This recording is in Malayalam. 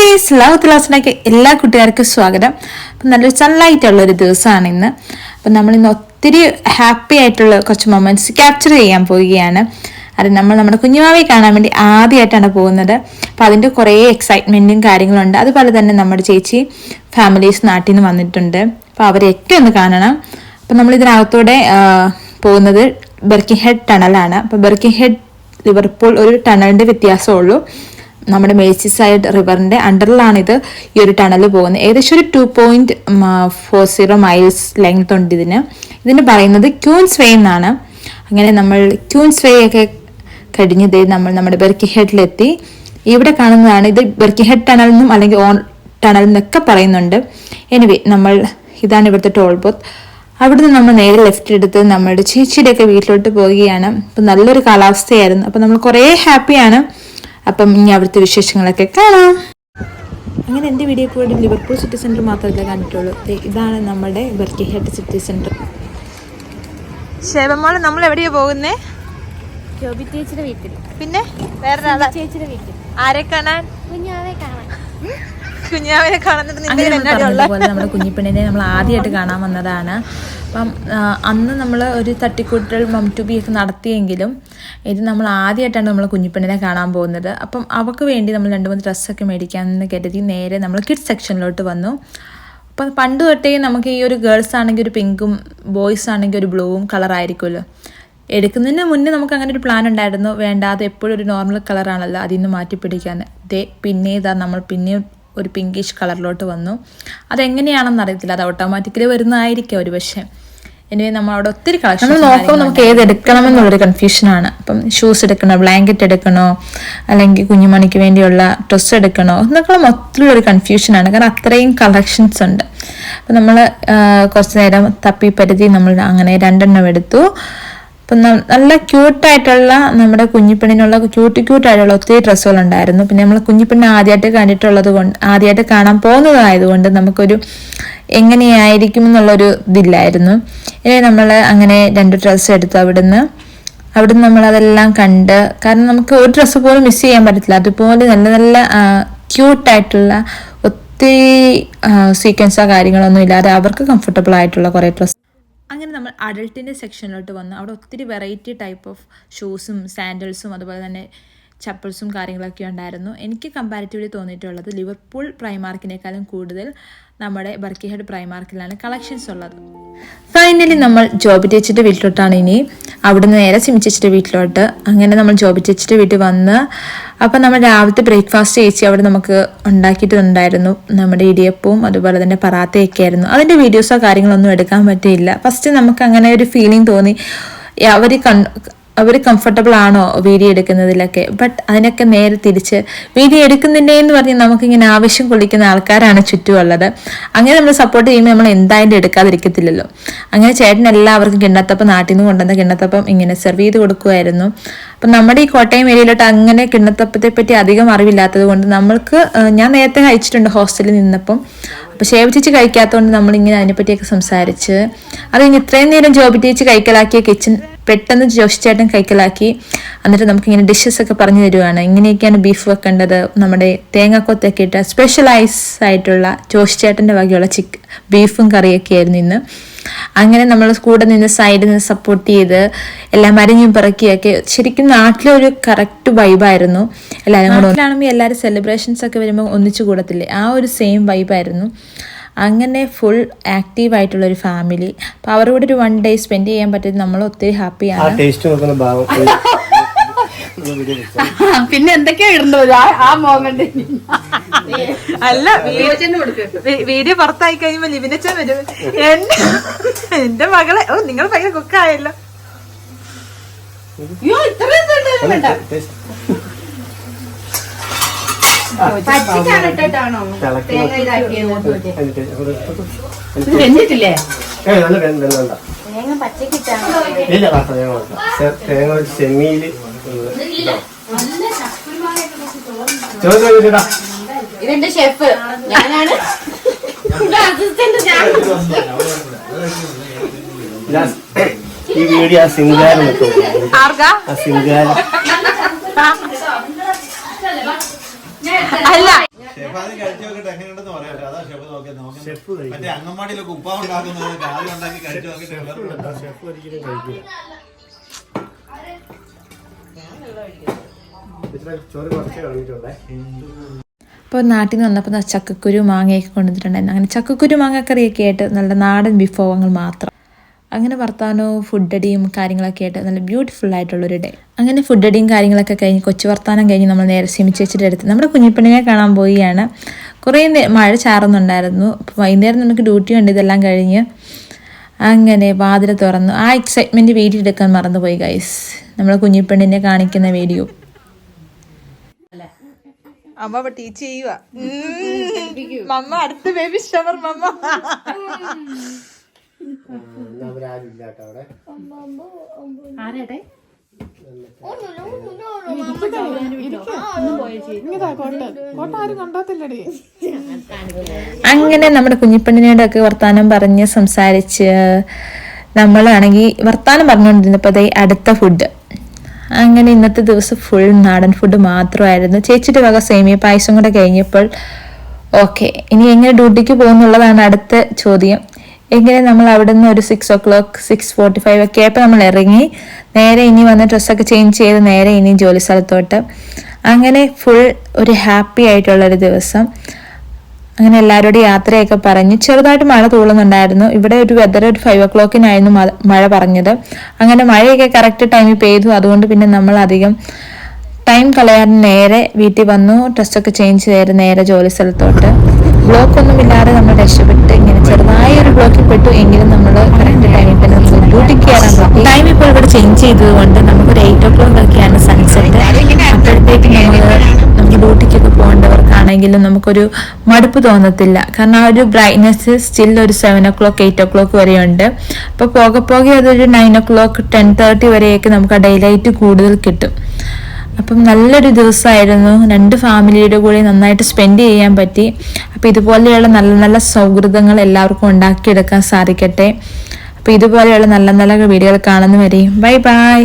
കുട്ടീസ് ലവ് ക്ലാസ്സിലേക്ക് എല്ലാ കുട്ടികാർക്കും സ്വാഗതം. അപ്പം നല്ലൊരു സൺലൈറ്റ് ഉള്ള ഒരു ദിവസമാണ് ഇന്ന്. അപ്പം നമ്മൾ ഇന്ന് ഒത്തിരി ഹാപ്പി ആയിട്ടുള്ള കുറച്ച് മൊമെന്റ്സ് ക്യാപ്ചർ ചെയ്യാൻ പോവുകയാണ്. അത് നമ്മൾ നമ്മുടെ കുഞ്ഞുമാവയെ കാണാൻ വേണ്ടി ആദ്യമായിട്ടാണ് പോകുന്നത്. അപ്പം അതിന്റെ കുറേ എക്സൈറ്റ്മെന്റും കാര്യങ്ങളുണ്ട്. അതുപോലെ തന്നെ നമ്മുടെ ചേച്ചി ഫാമിലീസ് നാട്ടിൽ നിന്ന് വന്നിട്ടുണ്ട് അപ്പോൾ അവരെയൊക്കെ ഒന്ന് കാണണം. അപ്പം നമ്മൾ ഇതിനകത്തൂടെ പോകുന്നത് ബെർക്കിംഗ് ഹെഡ് ടണലാണ് അപ്പോൾ ബെർക്കിംഗ് ഹെഡ് ലിവർപൂൾ ഒരു ടണലിന്റെ വ്യത്യാസമുള്ളൂ നമ്മുടെ മേഴ്സിസൈഡ് റിവറിന്റെ അണ്ടറിലാണ് ഇത് ഈ ഒരു ടണൽ പോകുന്നത്. ഏകദേശം ഒരു two point four zero miles length ഉണ്ട് ഇതിന്. ഇതിന് പറയുന്നത് ക്യൂൻസ് വേ എന്നാണ്. അങ്ങനെ നമ്മൾ ക്യൂൻസ് വേ ഒക്കെ കഴിഞ്ഞ് ദേ നമ്മൾ നമ്മുടെ ബെർക്കി ഹെഡിലെത്തി. ഇവിടെ കാണുന്നതാണ് ഇത് ബെർക്കി ഹെഡ് ടണൽ എന്നും അല്ലെങ്കിൽ ഓൺ ടണൽ എന്നൊക്കെ പറയുന്നുണ്ട്. എനിവേ നമ്മൾ ഇതാണ് ഇവിടുത്തെ ടോൾ ബോത്ത് അവിടുന്ന് നമ്മൾ നേരെ ലെഫ്റ്റ് എടുത്ത് നമ്മുടെ ചേച്ചിയുടെയൊക്കെ വീട്ടിലോട്ട് പോവുകയാണ്. അപ്പം നല്ലൊരു കാലാവസ്ഥയായിരുന്നു. അപ്പം നമ്മൾ കുറേ ഹാപ്പിയാണ് അപ്പം ഇനി അവിടുത്തെ വിശേഷങ്ങളൊക്കെ കാണാം. അങ്ങനെ എന്റെ വീഡിയോ കൂടി ലിവർപൂൾ സിറ്റി സെന്റർ മാത്രമല്ല കണ്ടിട്ടുള്ളൂ. ഇതാണ് നമ്മുടെ ബർക്കിഹട്ട് ഹെഡ് സിറ്റി സെന്റർ ശേവമോൾ നമ്മൾ എവിടെയാ പോകുന്നേ? ജോബി ചേച്ചിയുടെ വീട്ടിൽ. പിന്നെ വേറെ ചേച്ചിയുടെ വീട്ടിൽ. ആരെ കാണാൻ? കുഞ്ഞാവെ കാണാൻ. കുഞ്ഞാവിനെ കാണുന്നിട്ട് പോലെ നമ്മുടെ കുഞ്ഞിപ്പെണ്ണിനെ നമ്മൾ ആദ്യമായിട്ട് കാണാൻ വന്നതാണ്. അപ്പം അന്ന് നമ്മൾ ഒരു തട്ടിക്കൂട്ടൽ മം ടു ബി ഒക്കെ നടത്തിയെങ്കിലും ഇത് നമ്മൾ ആദ്യമായിട്ടാണ് നമ്മൾ കുഞ്ഞിപ്പെണ്ണിനെ കാണാൻ പോകുന്നത്. അപ്പം അവൾക്ക് വേണ്ടി നമ്മൾ രണ്ട് മൂന്ന് ഡ്രസ്സൊക്കെ മേടിക്കാമെന്ന് കരുതി നേരെ നമ്മൾ കിഡ്സ് സെക്ഷനിലോട്ട് വന്നു. അപ്പം പണ്ട് തൊട്ടേ നമുക്ക് ഈ ഒരു ഗേൾസ് ആണെങ്കിൽ ഒരു പിങ്കും ബോയ്സ് ആണെങ്കിൽ ഒരു ബ്ലൂവും കളറായിരിക്കുമല്ലോ എടുക്കുന്നതിന് മുന്നേ നമുക്ക് അങ്ങനെ ഒരു പ്ലാൻ ഉണ്ടായിരുന്നു. വേണ്ട അത് എപ്പോഴും ഒരു നോർമൽ കളറാണല്ലോ അതിൽ നിന്ന് മാറ്റി പിടിക്കാൻ ദേ പിന്നെ ഇതാ നമ്മൾ പിന്നെയും ഒരു പിങ്കിഷ് കളറിലോട്ട് വന്നു. അതെങ്ങനെയാണെന്ന് അറിയത്തില്ല. അത് ഓട്ടോമാറ്റിക്കലി വരുന്നതായിരിക്കും ഒരു പക്ഷേ ഇനി നമ്മൾ അവിടെ ഒത്തിരി കളക്ഷൻ നമ്മൾ നോക്കുമ്പോൾ നമുക്ക് ഏത് എടുക്കണം എന്നുള്ളൊരു കൺഫ്യൂഷനാണ് അപ്പം ഷൂസ് എടുക്കണോ ബ്ലാങ്കറ്റ് എടുക്കണോ അല്ലെങ്കിൽ കുഞ്ഞുമണിക്ക് വേണ്ടിയുള്ള ഡ്രസ്സ് എടുക്കണോ എന്നൊക്കെ മൊത്തത്തിലൊരു കൺഫ്യൂഷനാണ് കാരണം അത്രയും കളക്ഷൻസ് ഉണ്ട്. അപ്പം നമ്മൾ കുറച്ച് നേരം തപ്പി പരിധി നമ്മൾ അങ്ങനെ രണ്ടെണ്ണം എടുത്തു. അപ്പം നല്ല ക്യൂട്ടായിട്ടുള്ള നമ്മുടെ കുഞ്ഞിപ്പെണ്ണിനുള്ള ക്യൂട്ട് ക്യൂട്ടായിട്ടുള്ള ഒത്തിരി ഡ്രസ്സുകളുണ്ടായിരുന്നു. പിന്നെ നമ്മൾ കുഞ്ഞിപ്പെണ്ണ് ആദ്യമായിട്ട് കണ്ടിട്ടുള്ളത് കൊണ്ട് ആദ്യമായിട്ട് കാണാൻ പോകുന്നതായതുകൊണ്ട് നമുക്കൊരു എങ്ങനെയായിരിക്കും എന്നുള്ളൊരു ഇതില്ലായിരുന്നു. ഇനി നമ്മൾ അങ്ങനെ രണ്ട് ഡ്രസ്സ് എടുത്തു അവിടുന്ന്. അവിടുന്ന് നമ്മൾ അതെല്ലാം കണ്ട് കാരണം നമുക്ക് ഒരു ഡ്രസ്സ് പോലും മിസ് ചെയ്യാൻ പറ്റത്തില്ല. അതുപോലെ നല്ല നല്ല ക്യൂട്ടായിട്ടുള്ള ഒത്തിരി സീക്വൻസോ കാര്യങ്ങളൊന്നും ഇല്ലാതെ അവർക്ക് കംഫർട്ടബിൾ ആയിട്ടുള്ള കുറേ ഡ്രസ്സ് അങ്ങനെ നമ്മൾ അഡൾട്ടിന്റെ സെക്ഷനിലോട്ട് വന്നു അവിടെ ഒത്തിരി വെറൈറ്റി ടൈപ്പ് ഓഫ് ഷൂസും സാൻഡൽസും അതുപോലെ തന്നെ ചപ്പിൾസും കാര്യങ്ങളൊക്കെ ഉണ്ടായിരുന്നു. എനിക്ക് കമ്പാരിറ്റീവ്ലി തോന്നിയിട്ടുള്ളത് ലിവർപൂൾ പ്രൈമാർക്കിനേക്കാളും കൂടുതൽ നമ്മുടെ ബർക്കിഹെഡ് പ്രൈമാർക്കിലാണ് കളക്ഷൻസ് ഉള്ളത്. ഫൈനലി നമ്മൾ ജോബി ചേച്ചിയുടെ വീട്ടിലോട്ടാണ് ഇനി അവിടുന്ന് നേരെ സിമി ചേച്ചിയുടെ വീട്ടിലോട്ട്. അങ്ങനെ നമ്മൾ ജോബി ചേച്ചിയുടെ വീട്ടിൽ വന്ന് അപ്പം നമ്മൾ രാവിലത്തെ ബ്രേക്ക്ഫാസ്റ്റ് ചേച്ചി അവിടെ നമുക്ക് ഉണ്ടാക്കിയിട്ടുണ്ടായിരുന്നു. നമ്മുടെ ഇടിയപ്പവും അതുപോലെ തന്നെ പറാത്തയൊക്കെ ആയിരുന്നു. അതിന്റെ വീഡിയോസോ കാര്യങ്ങളൊന്നും എടുക്കാൻ പറ്റിയില്ല. ഫസ്റ്റ് നമുക്ക് അങ്ങനെ ഒരു ഫീലിംഗ് തോന്നി. അവർ കൺ അവർ കംഫർട്ടബിൾ ആണോ വീഡിയോ എടുക്കുന്നതിലൊക്കെ? ബട്ട് അതിനൊക്കെ നേരെ തിരിച്ച് വീഡിയോ എടുക്കുന്നില്ലേ എന്ന് പറഞ്ഞ് നമുക്കിങ്ങനെ ആവശ്യം കൊള്ളിക്കുന്ന ആൾക്കാരാണ് ചുറ്റുമുള്ളത്. അങ്ങനെ നമ്മൾ സപ്പോർട്ട് ചെയ്യുമ്പോൾ നമ്മൾ എന്തായാലും എടുക്കാതിരിക്കത്തില്ലല്ലോ. അങ്ങനെ ചേട്ടൻ എല്ലാവർക്കും കിണ്ണത്തപ്പം നാട്ടിൽ നിന്ന് കൊണ്ടുവന്ന കിണ്ണത്തപ്പം ഇങ്ങനെ സെർവ് ചെയ്ത് കൊടുക്കുമായിരുന്നു അപ്പം നമ്മുടെ ഈ കോട്ടയം ഏരിയയിലോട്ട് അങ്ങനെ കിണ്ണത്തപ്പത്തെ പറ്റി അധികം അറിവില്ലാത്തത് കൊണ്ട് നമ്മൾക്ക് ഞാൻ നേരത്തെ കഴിച്ചിട്ടുണ്ട് ഹോസ്റ്റലിൽ നിന്നപ്പം. അപ്പോൾ ഷേവ് ചേച്ചി കഴിക്കാത്തതുകൊണ്ട് നമ്മളിങ്ങനെ അതിനെപ്പറ്റിയൊക്കെ സംസാരിച്ച് അത് ഇനി ഇത്രയും നേരം ജോബി കൈക്കലാക്കിയ കിച്ചൺ പെട്ടെന്ന് ജോഷിച്ചേട്ടൻ കൈക്കലാക്കി. എന്നിട്ട് നമുക്കിങ്ങനെ ഡിഷസ് ഒക്കെ പറഞ്ഞു തരുവാണ്. ഇങ്ങനെയൊക്കെയാണ് ബീഫ് വെക്കേണ്ടത്. നമ്മുടെ തേങ്ങാക്കൊത്തൊക്കെ ഇട്ട സ്പെഷ്യലൈസ് ആയിട്ടുള്ള ജോഷിച്ചേട്ടന്റെ വകയുള്ള ചിക്ക് ബീഫും കറിയൊക്കെ ആയിരുന്നു ഇന്ന്. അങ്ങനെ നമ്മൾ കൂടെ നിന്ന് സൈഡിൽ നിന്ന് സപ്പോർട്ട് ചെയ്ത് എല്ലാം മരിഞ്ഞും പിറക്കിയൊക്കെ ശരിക്കും നാട്ടിലെ ഒരു കറക്റ്റ് വൈബായിരുന്നു എല്ലാവരും കൂടെ നാട്ടിലാണെങ്കിൽ എല്ലാവരും സെലിബ്രേഷൻസ് ഒക്കെ വരുമ്പോൾ ഒന്നിച്ചു കൂടത്തില്ലേ? ആ ഒരു സെയിം വൈബായിരുന്നു അങ്ങനെ ഫുൾ ആക്റ്റീവ് ആയിട്ടുള്ള ഒരു ഫാമിലി അപ്പോൾ അവരുടെ കൂടെ ഒരു വൺ ഡേ സ്പെൻഡ് ചെയ്യാൻ പറ്റിയത് നമ്മൾ ഒത്തിരി ആ ഹാപ്പിയാണ്. പിന്നെ എന്തൊക്കെയാ ഇടുന്നത് ആ- മോമെന്റ് അല്ല വീഡിയോ പുറത്തായി കഴിയുമ്പോ ലിബിനച്ചൻ വരും. എന്റെ എന്റെ മകളെ ഓ നിങ്ങൾ ഭയങ്കര കുക്കായല്ലോ അയ്യോ ഇത്രയും വേണ്ട ഇട്ടിട്ടാണോ തേങ്ങ ഇതാക്കിയത് വെന്തിട്ടില്ലേ? നല്ല തേങ്ങ പച്ചക്കിട്ടാണ് ഇല്ല തേങ്ങ ചോദിച്ചാ ഇതെന്റെ ഷെഫ്. ഞാനാണ് ഈ വീഡിയോ ആ സിംഗാരം ആ സിംഗാരം അല്ല ഷെഫ് ആദ്യം കഴിച്ചു നോക്കട്ടെ എങ്ങനെയുണ്ടെന്ന് പറയാം അതാ ഷെഫ് നോക്കിയത് ഷെഫ് നോക്കുന്നത് കഴിക്കും. മറ്റേ അംഗൻവാടിയിലൊക്കെ ഉപ്പ ഉണ്ടാക്കുന്നത് രാവിലെ ഉണ്ടാക്കി കഴിച്ചു നോക്കിട്ട് എല്ലാവർക്കും. ഷെഫ് ഒരിക്കലും കഴിക്കില്ല ഇത്ര ചോറ് കുറച്ചേ കളഞ്ഞിട്ടുള്ളേ അപ്പോൾ നാട്ടിൽ നിന്ന് വന്നപ്പോൾ ചക്കക്കുരു മാങ്ങയൊക്കെ കൊണ്ടുവന്നിട്ടുണ്ടായിരുന്നു. അങ്ങനെ ചക്കക്കുരു മാങ്ങക്കറിയൊക്കെ ആയിട്ട് നല്ല നാടൻ വിഭവങ്ങൾ മാത്രം. അങ്ങനെ വർത്താനവും ഫുഡടിയും കാര്യങ്ങളൊക്കെ ആയിട്ട് നല്ല ബ്യൂട്ടിഫുൾ ആയിട്ടുള്ളൊരു ഡേ അങ്ങനെ ഫുഡ് ഫുഡടിയും കാര്യങ്ങളൊക്കെ കഴിഞ്ഞ് കൊച്ചു വർത്താനം കഴിഞ്ഞ് നമ്മൾ നേരെ സിമി ചേച്ചിയുടെ അടുത്ത് നമ്മുടെ കുഞ്ഞിപ്പെണ്ണിനെ കാണാൻ പോവുകയാണ്. കുറേ നേരം മഴ ചാറുന്നുണ്ടായിരുന്നു. അപ്പോൾ വൈകുന്നേരം നമുക്ക് ഡ്യൂട്ടി ഉണ്ട്. ഇതെല്ലാം കഴിഞ്ഞ് അങ്ങനെ വാതിൽ തുറന്നു. ആ എക്സൈറ്റ്മെന്റ് വീഡിയോ എടുക്കാൻ മറന്നുപോയി ഗൈസ് നമ്മൾ കുഞ്ഞിപ്പെണ്ണിനെ കാണിക്കുന്ന വീഡിയോ അമ്മ ടീച്ച് ചെയ്യുക മമ്മ അടുത്ത ബേബി ഷവർ മമ്മ. ഇല്ല കേട്ടോ. അവിടെ ആരാട്ടെ അങ്ങനെ നമ്മുടെ കുഞ്ഞിപ്പെണ്ണിനോടൊക്കെ വർത്താനം പറഞ്ഞ് സംസാരിച്ച് നമ്മളാണെങ്കിൽ വർത്താനം പറഞ്ഞുകൊണ്ടിരുന്നപ്പോൾ ദേ അടുത്ത ഫുഡ് അങ്ങനെ ഇന്നത്തെ ദിവസം ഫുൾ നാടൻ ഫുഡ് മാത്രമായിരുന്നു. ചേച്ചിയുടെ വക സേമിയ പായസം കൂടെ കഴിഞ്ഞപ്പോൾ ഓക്കെ ഇനി എങ്ങനെ ഡ്യൂട്ടിക്ക് പോകുന്നുള്ളതാണ് അടുത്ത ചോദ്യം. എങ്ങനെ നമ്മൾ അവിടെ നിന്ന് ഒരു six o'clock six forty five ഒക്കെ ആയപ്പോൾ നമ്മൾ ഇറങ്ങി. നേരെ ഇനി വന്ന് ഡ്രസ്സൊക്കെ ചേഞ്ച് ചെയ്ത് നേരെ ഇനി ജോലി സ്ഥലത്തോട്ട്. അങ്ങനെ ഫുൾ ഒരു ഹാപ്പി ആയിട്ടുള്ളൊരു ദിവസം. അങ്ങനെ എല്ലാവരോടും യാത്രയൊക്കെ പറഞ്ഞ്. ചെറുതായിട്ട് മഴ തൂളുന്നുണ്ടായിരുന്നു. ഇവിടെ ഒരു വെദർ ഒരു ഫൈവ് ഒ ക്ലോക്കിനായിരുന്നു മഴ പറഞ്ഞത്. അങ്ങനെ മഴയൊക്കെ കറക്റ്റ് ടൈമിൽ പെയ്തു. അതുകൊണ്ട് പിന്നെ നമ്മൾ അധികം ടൈം കളയാൻ നേരെ വീട്ടിൽ വന്നു. ഡ്രസ്സൊക്കെ ചേഞ്ച് ചെയ്ത് നേരെ ജോലി സ്ഥലത്തോട്ട്. ബ്ലോക്ക് ഒന്നും ഇല്ലാതെ നമ്മൾ രക്ഷപ്പെട്ട് ഇങ്ങനെ ചെറുതായ ഒരു ബ്ലോക്കിൽ പെട്ടു എങ്കിലും നമ്മൾ കറണ്ട് ടൈമിൽ തന്നെ നമുക്ക് കയറാൻ പറ്റും. ടൈം ഇപ്പോൾ ഇവിടെ ചേഞ്ച് ചെയ്തത് കൊണ്ട് നമുക്കൊരു എയ്റ്റ് ഓ ക്ലോക്ക് ഒക്കെയാണ് സൺസെറ്റ് അപ്പോഴത്തേക്ക് നമ്മൾ നമുക്ക് ഡ്യൂട്ടിക്കൊക്കെ പോകേണ്ടവർക്കാണെങ്കിലും നമുക്കൊരു മടുപ്പ് തോന്നത്തില്ല. കാരണം ആ ഒരു ബ്രൈറ്റ്നെസ് സ്റ്റിൽ ഒരു seven o'clock eight o'clock വരെയുണ്ട്. അപ്പോൾ പോകെ പോകെ അതൊരു nine o'clock ten thirty വരെയൊക്കെ നമുക്ക് ആ ഡേ ലൈറ്റ് കൂടുതൽ കിട്ടും. അപ്പം നല്ലൊരു ദിവസമായിരുന്നു. രണ്ട് ഫാമിലിയുടെ കൂടെ നന്നായിട്ട് സ്പെൻഡ് ചെയ്യാൻ പറ്റി. അപ്പോൾ ഇതുപോലെയുള്ള നല്ല നല്ല സൗഹൃദങ്ങൾ എല്ലാവർക്കും ഉണ്ടാക്കിയെടുക്കാൻ സാധിക്കട്ടെ. അപ്പോൾ ഇതുപോലെയുള്ള നല്ല നല്ല വീഡിയോകൾ കാണുന്നവരെയും ബൈ ബൈ